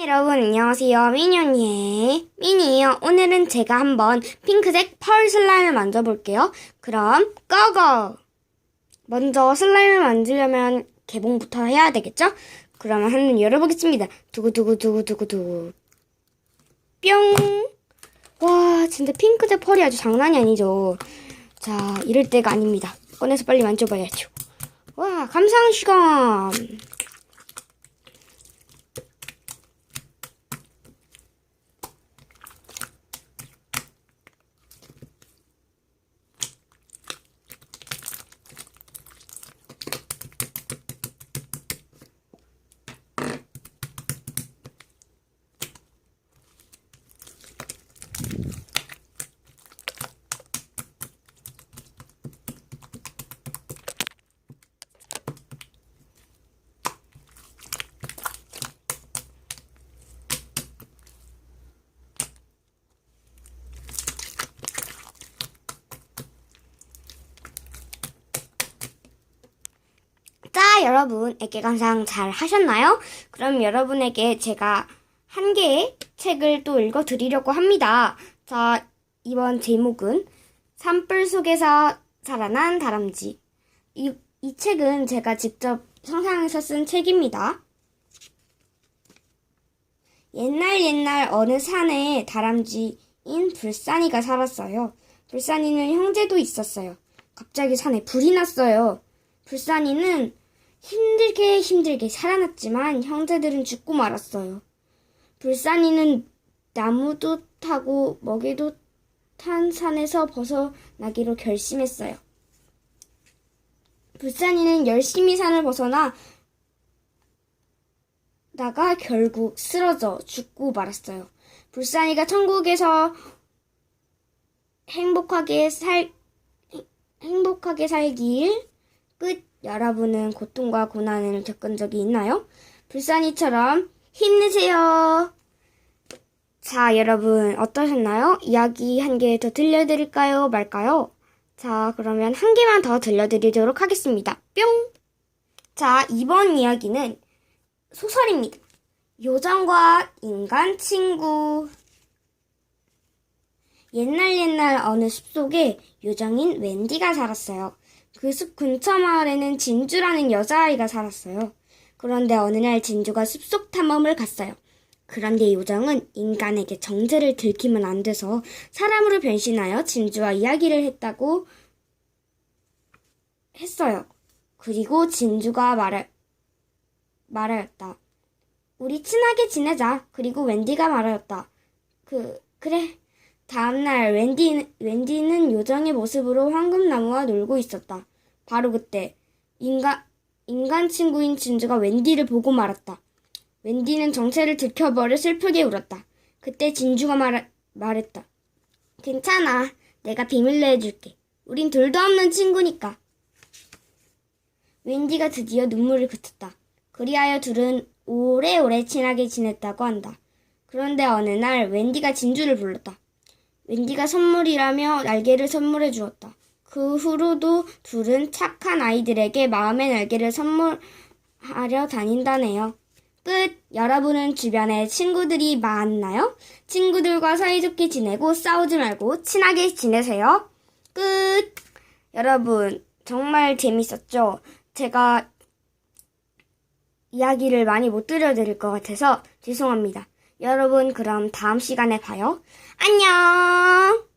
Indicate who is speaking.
Speaker 1: 여러분 안녕하세요. 미니언이의 미니예요. 오늘은 제가 한번 핑크색 펄 슬라임을 만져볼게요. 그럼 고고! 먼저 슬라임을 만들려면 개봉부터 해야 되겠죠? 그러면 한번 열어보겠습니다. 두구두구두구두구두구 뿅와 진짜 핑크색 펄이 아주 장난이 아니죠? 자 이럴 때가 아닙니다. 꺼내서 빨리 만져봐야죠. 와 감상 시간 자, 여러분, 애기 감상 잘 하셨나요? 그럼 여러분에게 제가 한 개의 책을 또 읽어 드리려고 합니다. 자, 이번 제목은 산불 속에서 살아난 다람쥐. 이, 이 책은 제가 직접 상상해서 쓴 책입니다. 옛날 옛날 어느 산에 다람쥐인 불산이가 살았어요. 불산이는 형제도 있었어요. 갑자기 산에 불이 났어요. 불산이는 힘들게 힘들게 살아났지만 형제들은 죽고 말았어요. 불산이는 나무도 타고 먹이도 탄 산에서 벗어나기로 결심했어요. 불산이는 열심히 산을 벗어나 다가 결국 쓰러져 죽고 말았어요. 불산이가 천국에서 행복하게 살 행복하게 살길 끝. 여러분은 고통과 고난을 겪은 적이 있나요? 불산이처럼 힘내세요. 자, 여러분 어떠셨나요? 이야기 한 개 더 들려드릴까요? 말까요? 자, 그러면 한 개만 더 들려드리도록 하겠습니다. 뿅! 자, 이번 이야기는 소설입니다. 요정과 인간 친구. 옛날 옛날 어느 숲속에 요정인 웬디가 살았어요. 그 숲 근처 마을에는 진주라는 여자아이가 살았어요. 그런데 어느 날 진주가 숲속 탐험을 갔어요. 그런데 요정은 인간에게 정체를 들키면 안 돼서 사람으로 변신하여 진주와 이야기를 했다고 했어요. 그리고 진주가 말할, 말하였다. 우리 친하게 지내자. 그리고 웬디가 말하였다. 그, 그래. 다음날 웬디, 웬디는 요정의 모습으로 황금나무와 놀고 있었다. 바로 그때 인간, 인간 친구인 진주가 웬디를 보고 말았다. 웬디는 정체를 들켜버려 슬프게 울었다. 그때 진주가 말, 말했다. 괜찮아. 내가 비밀로 해줄게. 우린 둘도 없는 친구니까. 웬디가 드디어 눈물을 그쳤다. 그리하여 둘은 오래오래 친하게 지냈다고 한다. 그런데 어느 날 웬디가 진주를 불렀다. 웬디가 선물이라며 날개를 선물해 주었다. 그 후로도 둘은 착한 아이들에게 마음의 날개를 선물하려 다닌다네요. 끝. 여러분은 주변에 친구들이 많나요? 친구들과 사이좋게 지내고 싸우지 말고 친하게 지내세요. 끝. 여러분, 정말 재밌었죠? 제가 이야기를 많이 못 들려드릴 것 같아서 죄송합니다. 여러분, 그럼 다음 시간에 봐요. 안녕!